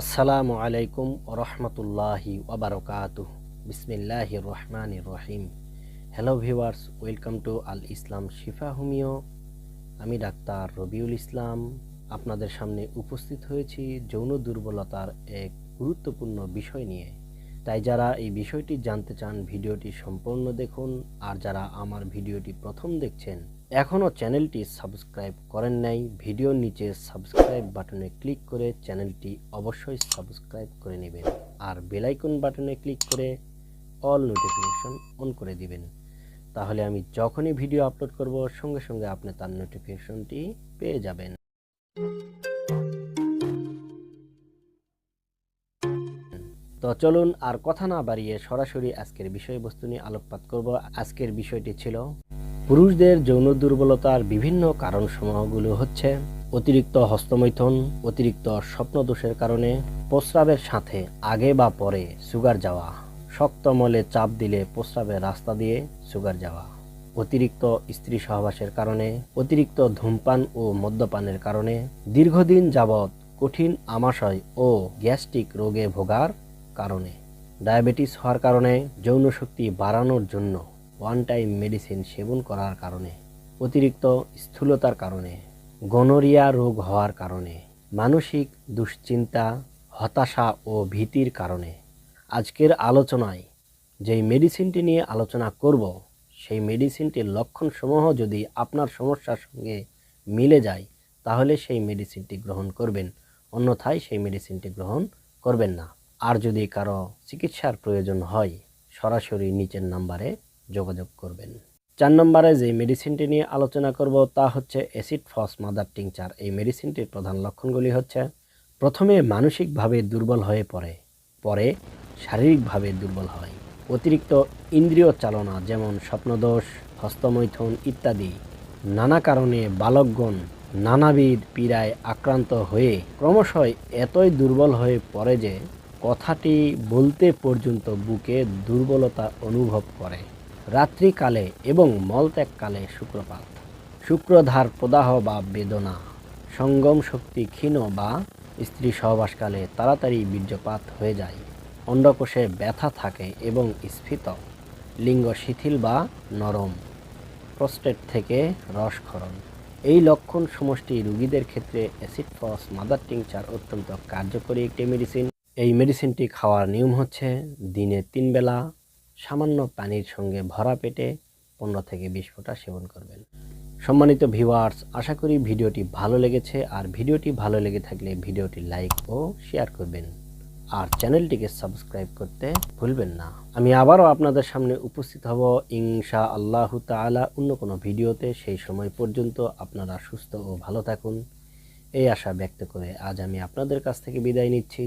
আসসালামু আলাইকুম রহমতুল্লাহি ওবরকাত বিসমিল্লাহ রহমান রহিম। Hello viewers welcome to Al Islam Shifa homeo আমি ডাক্তার রবিউল ইসলাম। আপনাদের সামনে উপস্থিত হয়েছি যৌন দুর্বলতার এক গুরুত্বপূর্ণ বিষয় নিয়ে। তাই যারা এই বিষয়টি জানতে চান, ভিডিওটি সম্পূর্ণ দেখুন। আর যারা আমার ভিডিওটি প্রথম দেখছেন, এখনও চ্যানেলটি সাবস্ক্রাইব করেন নাই, ভিডিওর নিচে সাবস্ক্রাইব বাটনে ক্লিক করে চ্যানেলটি অবশ্যই সাবস্ক্রাইব করে নেবেন। আর বেলাইকন বাটনে ক্লিক করে অল নোটিফিকেশন অন করে দিবেন। তাহলে আমি যখনই ভিডিও আপলোড করব, সঙ্গে সঙ্গে আপনি তার নোটিফিকেশনটি পেয়ে যাবেন। তো চলুন আর কথা না বাড়িয়ে সরাসরি আজকের বিষয়বস্তু নিয়ে আলোকপাত করব। আজকের বিষয়টি ছিল, পুরুষদের যৌন দুর্বলতার বিভিন্ন কারণসমূহগুলো হচ্ছে অতিরিক্ত হস্তমৈথুন, অতিরিক্ত স্বপ্নদোষের কারণে প্রস্রাবের সাথে আগে বা পরে সুগার যাওয়া, শক্ত মলে চাপ দিলে প্রস্রাবের রাস্তা দিয়ে সুগার যাওয়া, অতিরিক্ত স্ত্রী সহবাসের কারণে, অতিরিক্ত ধূমপান ও মদ্যপানের কারণে, দীর্ঘদিন যাবৎ কঠিন আমাশয় ও গ্যাস্ট্রিক রোগে ভোগার কারণে। ডায়াবেটিস হওয়ার কারণে যৌন শক্তি বাড়ানোর জন্য ওয়ান টাইম মেডিসিন সেবন করার কারণে, অতিরিক্ত স্থূলতার কারণে গনোরিয়া রোগ হওয়ার কারণে, মানসিক দুশ্চিন্তা, হতাশা ও ভীতির কারণে। আজকের আলোচনায় যেই মেডিসিনটি নিয়ে আলোচনা করব, সেই মেডিসিনটির লক্ষণসমূহ যদি আপনার সমস্যার সঙ্গে মিলে যায়, তাহলে সেই মেডিসিনটি গ্রহণ করবেন। অন্যথায় সেই মেডিসিনটি গ্রহণ করবেন না। আর যদি কারও চিকিৎসার প্রয়োজন হয়, সরাসরি নিচের নাম্বারে যোগাযোগ করবেন। চার নম্বরে যে মেডিসিনটি নিয়ে আলোচনা করব, তা হচ্ছে অ্যাসিড ফস মাদার টিংচার। এই মেডিসিনটির প্রধান লক্ষণগুলি হচ্ছে, প্রথমে মানসিকভাবে দুর্বল হয়ে পড়ে, পরে শারীরিকভাবে দুর্বল হয়। অতিরিক্ত ইন্দ্রিয় চালনা যেমন স্বপ্নদোষ, হস্তমৈথুন ইত্যাদি, নানা কারণে বালকগণ নানাবিধ পীড়ায় আক্রান্ত হয়ে ক্রমশই এতই দুর্বল হয়ে পড়ে যে কথাটি বলতে পর্যন্ত বুকে দুর্বলতা অনুভব করে। রাত্রিকালে এবং মলত্যাগকালে শুক্রপাত। শুক্রধার প্রদাহ বা বেদনা, সঙ্গম শক্তি ক্ষীণ বা স্ত্রী সহবাসকালে তাড়াতাড়ি বীর্যপাত হয়ে যায়। অন্ডকোষে ব্যথা থাকে এবং স্ফীত। লিঙ্গ শিথিল বা নরম। প্রস্টেট থেকে রসক্ষরণ। এই লক্ষণ সমষ্টি রোগীদের ক্ষেত্রে অ্যাসিড ফস, মাদার টিংচার অত্যন্ত কার্যকরী একটি মেডিসিন। এই মেডিসিনটি খাওয়ার নিয়ম হচ্ছে দিনে তিন বেলা সামান্য পানির সঙ্গে ভরা পেটে পনেরো থেকে বিশ ফোঁটা সেবন করবেন। সম্মানিত ভিউয়ার্স, আশা করি ভিডিওটি ভালো লেগেছে। আর ভিডিওটি ভালো লেগে থাকলে ভিডিওটি লাইক ও শেয়ার করবেন। আর চ্যানেলটিকে সাবস্ক্রাইব করতে ভুলবেন না। আমি আবারও আপনাদের সামনে উপস্থিত হব। ইনশা আল্লাহ তালা অন্য কোনো ভিডিওতে। সেই সময় পর্যন্ত আপনারা সুস্থ ও ভালো থাকুন। এই আশা ব্যক্ত করে আজ আমি আপনাদের কাছ থেকে বিদায় নিচ্ছি।